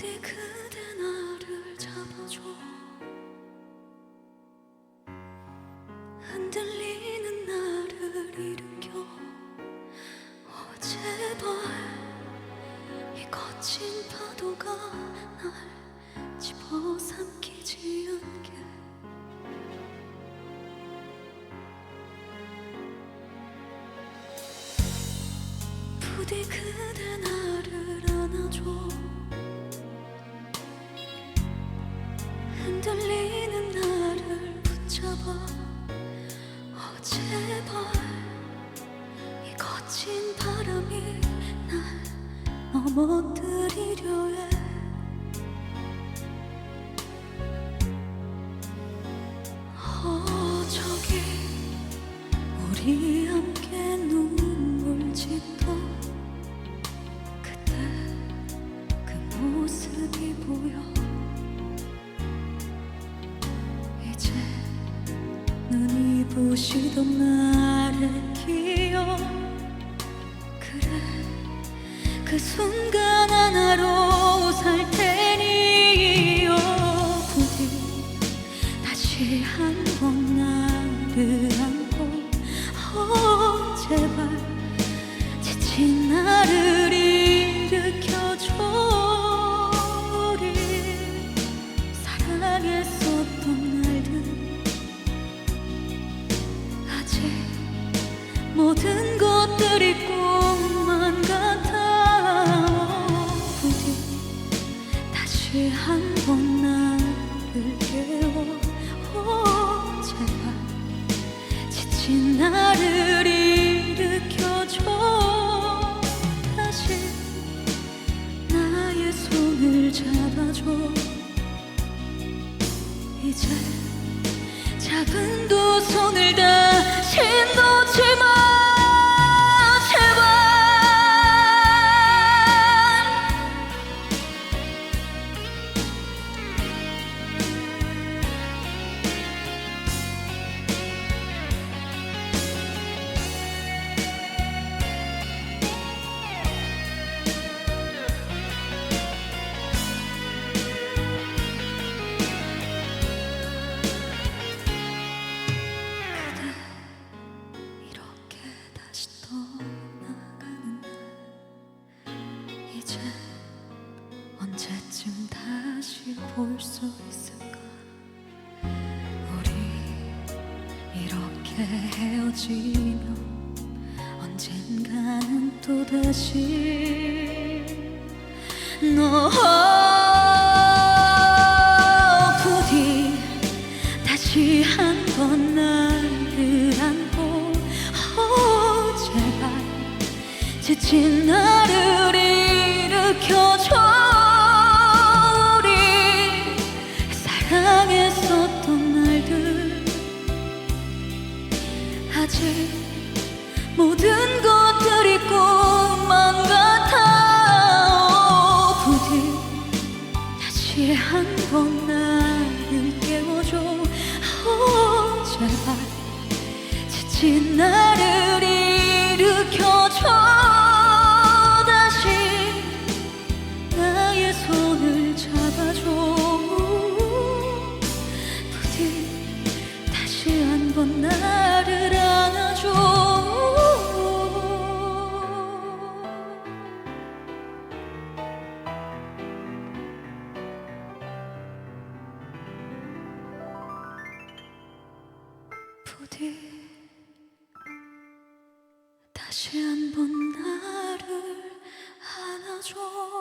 부디 그대 나를 잡아줘. 흔들리는 나를 일으켜 어 제발. 이 거친 파도가 날 집어삼키지 않게. 부디 그대 나 넘어뜨리려 해. 어 저기 우리 함께 눈물 짓던 그때 그 모습이 보여. 이제 눈이 부시던 날의 기억. 그래 그 순간 하나로 살 테니 어, 부디 다시 한 번 나를 안고 어 제발 지친 나를 일으켜줘 우리. 사랑했었던 날들 아직 모든 것들이 꿈 다시 한 번 나를 깨워 오, 제발 지친 나를 일으켜줘. 다시 나의 손을 잡아줘. 이제 작은 두 손을 다시 놓지 마 볼 수 있을까? 우리 이렇게 헤어지면 언젠가는 또 다시 너 아직 모든 것들이 꿈만 같아 어, 부디 다시 한 번 나를 깨워줘. 어, 제발 지친 나 기 다시 한 번 나를 안아줘.